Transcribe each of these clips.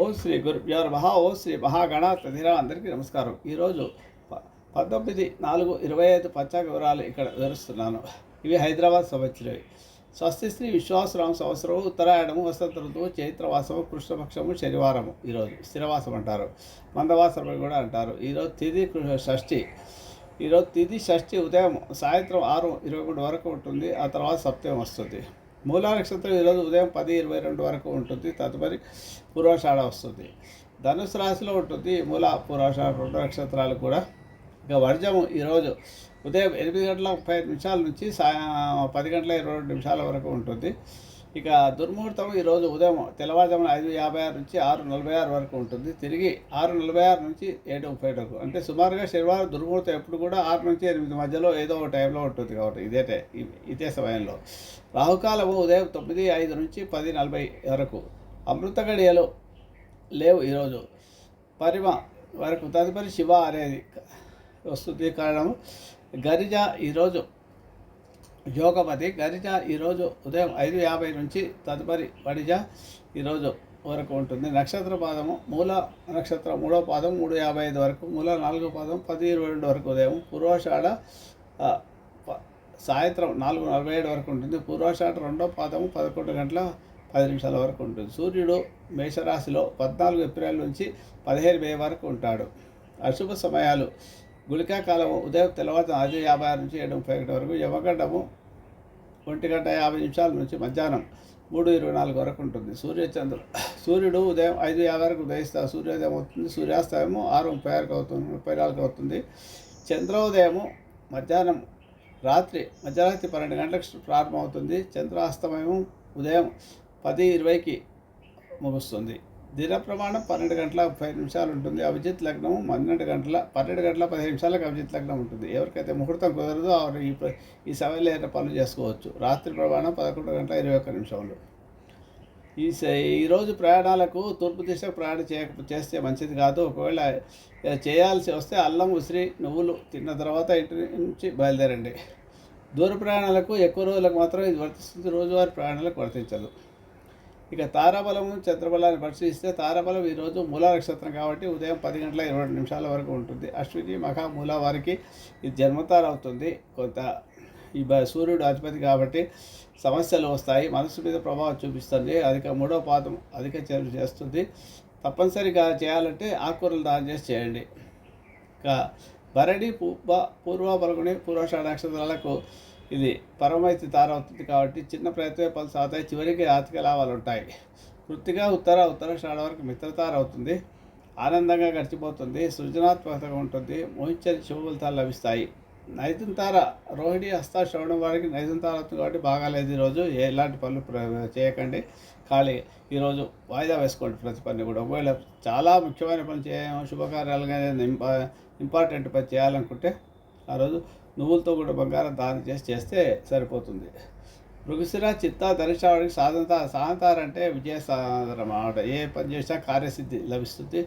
ఓం శ్రీ గురుభ్యో మహా ఓం శ్రీ మహాగణాధిరా అందరికీ నమస్కారం. ఈరోజు ప- పంతొమ్మిది నాలుగు ఇరవై ఐదు పంచాంగ వివరాలు ఇక్కడ వివరిస్తున్నాను. ఇవి హైదరాబాద్ సంవత్సరవి స్వస్తి శ్రీ విశ్వాసరామ సంవత్సరం ఉత్తరాయణము వసంత ఋతువు చైత్రవాసము కృష్ణపక్షము శనివారము ఈరోజు. స్థిరవాసం అంటారు. మందవాసం అని కూడా అంటారు. ఈరోజు తిది షష్ఠి. ఈరోజు తిది షష్ఠి ఉదయం సాయంత్రం ఆరు ఇరవై మూడు వరకు ఉంటుంది. ఆ తర్వాత సప్తమం వస్తుంది. మూలా నక్షత్రం ఈరోజు ఉదయం పది ఇరవై రెండు వరకు ఉంటుంది. తదుపరి పూర్వాషాఢ వస్తుంది. ధనుసు రాశిలో ఉంటుంది. మూల పూర్వాషాఢ రెండు నక్షత్రాలు కూడా. ఇక వర్జము ఈరోజు ఉదయం ఎనిమిది గంటల ముప్పై నిమిషాల నుంచి సాయ పది గంటల ఇరవై రెండు నిమిషాల వరకు ఉంటుంది. ఇక దుర్ముహూర్తం ఈరోజు ఉదయం తెల్లవారుజామున ఐదు యాభై ఆరు నుంచి ఆరు నలభై ఆరు వరకు ఉంటుంది. తిరిగి ఆరు నలభై ఆరు నుంచి ఏడు ముప్పై వరకు. అంటే సుమారుగా శనివారం దుర్ముహూర్తం ఎప్పుడు కూడా ఆరు నుంచి ఎనిమిది మధ్యలో ఏదో ఒక టైంలో ఉంటుంది కాబట్టి ఇదే టై ఇదే సమయంలో. రాహుకాలము ఉదయం తొమ్మిది ఐదు నుంచి పది నలభై వరకు. అమృత గడియలు లేవు ఈరోజు పరిమ వరకు తదుపరి శివ అనేది వస్తుంది కారణము. గరిజ ఈరోజు యోగమతి గరిజ ఈరోజు ఉదయం ఐదు యాభై నుంచి తదుపరి వడిజ ఈరోజు వరకు ఉంటుంది. నక్షత్ర పాదము మూల నక్షత్రం మూడో పాదం మూడు యాభై ఐదు వరకు మూల నాలుగో పాదం పది ఇరవై రెండు వరకు ఉదయం పూర్వాషాఢ సాయంత్రం నాలుగు నలభై ఏడు వరకు ఉంటుంది. పూర్వాషాఢ రెండో పాదము పదకొండు గంటల పది నిమిషాల వరకు ఉంటుంది. సూర్యుడు మేషరాశిలో పద్నాలుగు ఏప్రిల్ నుంచి పదిహేను మే వరకు ఉంటాడు. అశుభ సమయాలు గుళికాకాలం ఉదయం తెల్లవారు ఐదు యాభై ఆరు నుంచి ఏడు ముప్పై ఒకటి వరకు యవగండము ఒంటి గంట యాభై నిమిషాల నుంచి మధ్యాహ్నం మూడు ఇరవై నాలుగు వరకు ఉంటుంది. సూర్యచంద్రుడు సూర్యుడు ఉదయం ఐదు యాభై వరకు ఉదయిస్తారు సూర్యోదయం అవుతుంది సూర్యాస్తమయము ఆరు ముప్పై ఆరుకు అవుతుంది ముప్పై నాలుగు అవుతుంది. చంద్రోదయము మధ్యాహ్నం రాత్రి మధ్యరాత్రి పన్నెండు గంటలకు ప్రారంభమవుతుంది. చంద్రాస్తమయము ఉదయం పది ఇరవైకి ముగుస్తుంది. దిన ప్రమాణం పన్నెండు గంటల ముప్పై నిమిషాలు ఉంటుంది. అభిజిత్ లగ్నం పన్నెండు గంటల పన్నెండు గంటల పదిహేను నిమిషాలకు అభిజిత్ లగ్నం ఉంటుంది. ఎవరికైతే ముహూర్తం కుదరదో వారు ఈ ఈ సమయంలో ఏదైనా పనులు చేసుకోవచ్చు. రాత్రి ప్రమాణం పదకొండు గంటల ఇరవై ఒక్క నిమిషంలో. ఈ స- ఈరోజు ప్రయాణాలకు తూర్పు దిశకు ప్రయాణం చేయక చేస్తే మంచిది కాదు. ఒకవేళ చేయాల్సి వస్తే అల్లం ఉసిరి నువ్వులు తిన్న తర్వాత ఇంటి నుంచి బయలుదేరండి. దూర ప్రయాణాలకు ఎక్కువ రోజులకు మాత్రం ఇది వర్తిస్తుంది. రోజువారీ ప్రయాణాలకు వర్తించదు. ఇక తారాబలము చంద్రబలాన్ని పరిశీలిస్తే తారాబలం ఈరోజు మూల నక్షత్రం కాబట్టి ఉదయం పది గంటల ఇరవై నిమిషాల వరకు ఉంటుంది. అశ్విని మహామూల మూల వారికి ఇది జన్మతార అవుతుంది. కొంత ఈ సూర్యుడు అధిపతి కాబట్టి సమస్యలు వస్తాయి. మనసు మీద ప్రభావం చూపిస్తుంది. అధిక మూడో పాదం అధిక చర్య చేస్తుంది. తప్పనిసరిగా చేయాలంటే ఆకుకూరలు దానం చేసి చేయండి. ఇంకా భరణి పూర్వ పూర్వ పలుకుని పూర్వాషాఢ నక్షత్రాలకు ఇది పరమైతి తారవుతుంది కాబట్టి చిన్న ప్రయత్నమే పలు సాగుతాయి చివరికి ఆర్థిక లాభాలు ఉంటాయి. వృత్తిగా ఉత్తర ఉత్తర ఉత్తరాషాఢ వరకు మిత్రతార అవుతుంది. ఆనందంగా గడిచిపోతుంది. సృజనాత్మకతగా ఉంటుంది. మోహించని శుభ ఫలితాలు లభిస్తాయి. నైతున్ తార రోహిణి హస్త శ్రవణం వారికి నైతున్ తార అవుతుంది కాబట్టి బాగాలేదు ఈరోజు. ఎలాంటి పనులు చేయకండి. ఖాళీ ఈరోజు వాయిదా వేసుకోండి ప్రతి పని కూడా. ఒకవేళ చాలా ముఖ్యమైన పని చేయ శుభకార్యాలు కానీ ఇంపార్టెంట్ పని చేయాలనుకుంటే ఆ రోజు నువ్వులతో కూడా బంగారం దానం చేసి చేస్తే సరిపోతుంది. మృగశిర చిత్త ధనుషావాడికి సాధనత సాధనతార అంటే విజయ సాధన అన్నమాట ఏ పని చేసినా కార్యసిద్ధి లభిస్తుంది.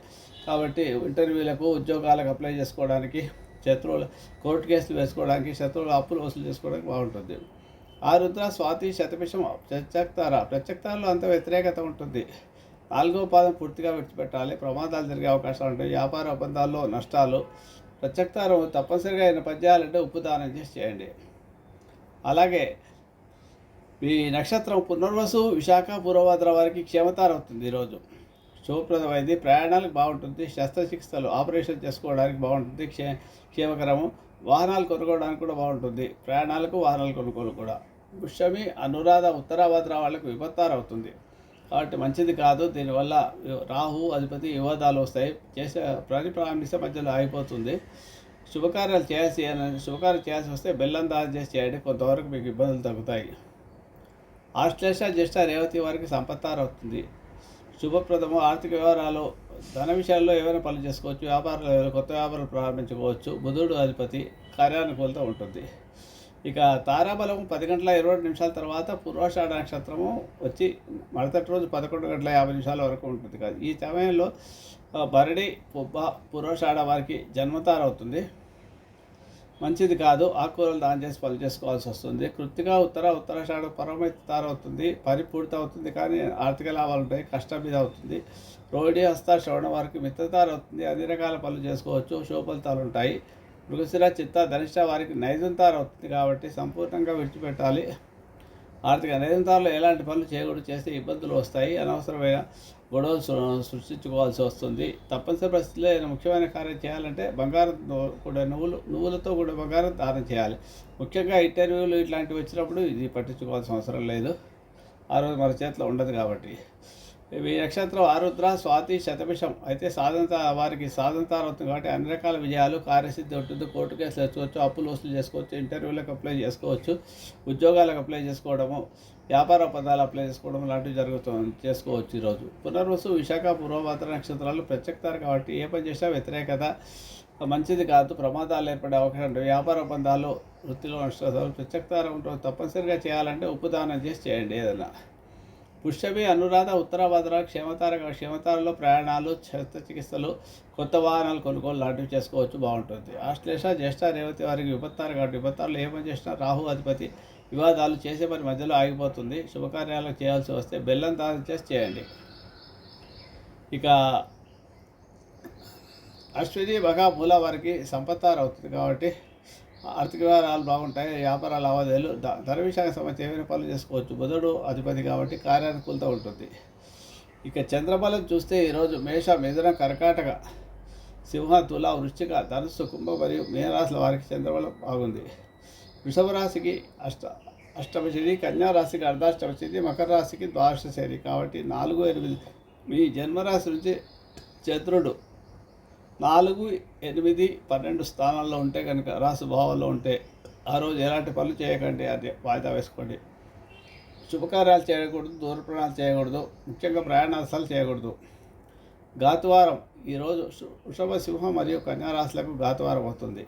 కాబట్టి ఇంటర్వ్యూలకు ఉద్యోగాలకు అప్లై చేసుకోవడానికి శత్రువులు కోర్టు కేసులు వేసుకోవడానికి శత్రువులు అప్పులు వసూలు చేసుకోవడానికి బాగుంటుంది. ఆ రుద్ర స్వాతి శతభిషం ప్రత్యక్తార ప్రత్యక్తారలో అంత వ్యతిరేకత ఉంటుంది. నాలుగో పాదం పూర్తిగా విడిచిపెట్టాలి. ప్రమాదాలు జరిగే అవకాశాలు ఉంటాయి. వ్యాపార ఒప్పందాల్లో నష్టాలు ప్రత్యక్తారం తప్పనిసరిగా ఆయన పద్యాలంటే ఉప్పు దానం చేసి చేయండి. అలాగే ఈ నక్షత్రం పునర్వసు విశాఖ పూర్వభద్ర వారికి క్షేమతారం అవుతుంది ఈరోజు. శుభప్రదమైంది. ప్రయాణాలకు బాగుంటుంది. శస్త్రచికిత్సలు ఆపరేషన్ చేసుకోవడానికి బాగుంటుంది. క్షే క్షేమకరము. వాహనాలు కొనుక్కోవడానికి కూడా బాగుంటుంది. ప్రయాణాలకు వాహనాలు కొనుగోలు కూడా. పుష్యమి అనురాధ ఉత్తరాభద్ర వాళ్ళకు విపత్తారు అవుతుంది. కాబట్టి మంచిది కాదు. దీనివల్ల రాహు అధిపతి వివాదాలు వస్తాయి. చేసే ప్రతి ప్రారంభిస్తే మధ్యలో ఆగిపోతుంది. శుభకార్యాలు చేయాల్సి శుభకార్యం చేయాల్సి వస్తే బెల్లం దానం చేసి చేయండి కొంతవరకు మీకు ఇబ్బందులు తగ్గుతాయి. ఆశ్లేష జ్యేష్ఠ రేవతి వారికి సంపత్తారు అవుతుంది శుభప్రదము ఆర్థిక వ్యవహారాలు ధన విషయాల్లో ఏమైనా పనులు చేసుకోవచ్చు. వ్యాపారాలు కొత్త వ్యాపారాలు ప్రారంభించుకోవచ్చు. బుధుడు అధిపతి కార్యానుకూలత ఉంటుంది. ఇక తారాబలం పది గంటల ఇరవై నిమిషాల తర్వాత పూర్వాషాఢ నక్షత్రము వచ్చి మరుసటి రోజు పదకొండు గంటల యాభై నిమిషాల వరకు ఉంటుంది. కాదు ఈ సమయంలో బరడి భరణి పుబ్బ పూర్వాషాఢ వారికి జన్మతార అవుతుంది మంచిది కాదు ఆకుకూరలు దాని చేసి పనులు చేసుకోవాల్సి వస్తుంది. కృతిగా ఉత్తర ఉత్తరాషాఢ పరమైతే తారవుతుంది. పని పూర్తి అవుతుంది కానీ ఆర్థిక లాభాలు ఉంటాయి కష్టం మీద అవుతుంది. రోహిణి హస్త శ్రవణ వారికి మిత్రతార అవుతుంది అన్ని రకాల పనులు చేసుకోవచ్చు శుభ ఫలితాలు ఉంటాయి. మృగశిర చిత్త ధనిష్ట వారికి నైజంతార అవుతుంది కాబట్టి సంపూర్ణంగా విడిచిపెట్టాలి. ఆర్థిక నైజంతారులో ఎలాంటి పనులు చేయకూడదు చేస్తే ఇబ్బందులు వస్తాయి. అనవసరమైన గొడవలు సృష్టించుకోవాల్సి వస్తుంది. తప్పనిసరి పరిస్థితుల్లో ఏదైనా ముఖ్యమైన కార్యం చేయాలంటే బంగారం కూడా నువ్వులు నువ్వులతో కూడా బంగారం దానం చేయాలి. ముఖ్యంగా ఇంటర్వ్యూలు ఇట్లాంటివి వచ్చినప్పుడు ఇది పట్టించుకోవాల్సిన అవసరం లేదు. ఆ రోజు మన చేతిలో ఉండదు కాబట్టి. ఈ నక్షత్రం ఆరుద్ర స్వాతి శతభిషం. అయితే సాధనత వారికి సాధనత అవుతుంది కాబట్టి అన్ని రకాల విజయాలు కార్యసిద్ధి ఉంటుంది. కోర్టు కేసులు తెచ్చుకోవచ్చు అప్పులు వసూలు చేసుకోవచ్చు ఇంటర్వ్యూలకు అప్లై చేసుకోవచ్చు ఉద్యోగాలకు అప్లై చేసుకోవడము వ్యాపార పదాలు అప్లై చేసుకోవడం లాంటివి జరుగుతుంది చేసుకోవచ్చు ఈరోజు. పునర్వసు విశాఖ పూర్వభద్ర నక్షత్రాలు ప్రత్యక్తారు కాబట్టి ఏ పని చేసినా వ్యతిరేకత మంచిది కాదు. ప్రమాదాలు ఏర్పడే అవకాశం ఉంటుంది. వ్యాపార ఒప్పందాలు వృత్తిలో నష్టాలు ప్రత్యక్తారం ఉంటుంది. తప్పనిసరిగా చేయాలంటే ఉప్పు చేసి చేయండి ఏదైనా. పుష్యమి అనురాధ ఉత్తరాభద్ర క్షేమతార క్షేమతారలో ప్రయాణాలు శస్త్రచికిత్సలు కొత్త వాహనాలు కొనుగోలు లాంటివి చేసుకోవచ్చు బాగుంటుంది. ఆశ్లేష జ్యేష్ఠ రేవతి వారికి విపత్తారు కాబట్టి విపత్తారులు ఏమని చేసినా రాహు అధిపతి వివాదాలు చేసే పని మధ్యలో ఆగిపోతుంది. శుభకార్యాలకు చేయాల్సి వస్తే బెల్లం దానం చేసి చేయండి. ఇక అశ్విని మగా మూల వారికి సంపత్తారు అవుతుంది కాబట్టి ఆర్థిక వ్యవహారాలు బాగుంటాయి వ్యాపార లావాదేవీలు ధర విషయానికి సంబంధించి ఏమైనా పనులు చేసుకోవచ్చు. బుధుడు అధిపతి కాబట్టి కార్యానుకూలత ఉంటుంది. ఇక చంద్రబలం చూస్తే ఈరోజు మేష మిథున కర్కాటక సింహ తుల వృశ్చిక ధనుస్సు కుంభ మరియు మీనరాశుల వారికి చంద్రబలం బాగుంది. వృషభ రాశికి అష్ట అష్టమ శని కన్యా రాశికి అర్ధాష్టమ శని మకర రాశికి ద్వాదశ శని. కాబట్టి నాలుగు ఎనిమిది మీ జన్మరాశి నుంచి చంద్రుడు నాలుగు ఎనిమిది పన్నెండు స్థానాల్లో ఉంటే కనుక రాసు భావంలో ఉంటే ఆ రోజు ఎలాంటి పనులు చేయకండి అది వాయిదా వేసుకోండి. శుభకార్యాలు చేయకూడదు దూర ప్రయాణాలు చేయకూడదు ముఖ్యంగా ప్రయాణాలు చేయకూడదు. గాతువారం ఈరోజు వృషభ సింహ మరియు కన్యారాశులకు గాతువారం అవుతుంది.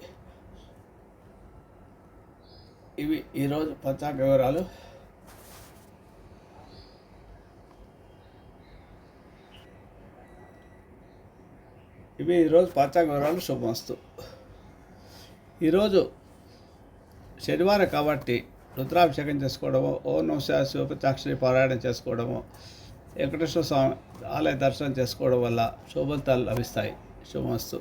ఇవి ఈరోజు పంచాంగ వివరాలు. ఇవి ఈరోజు పంచాంగ వివరాలు శుభమస్తు. ఈరోజు శనివారం కాబట్టి రుద్రాభిషేకం చేసుకోవడము ఓ నమశ శివపతాక్షరి పారాయణం చేసుకోవడము వెంకటేశ్వర స్వామి ఆలయ దర్శనం చేసుకోవడం వల్ల శుభంతాలు లభిస్తాయి. శుభమస్తు.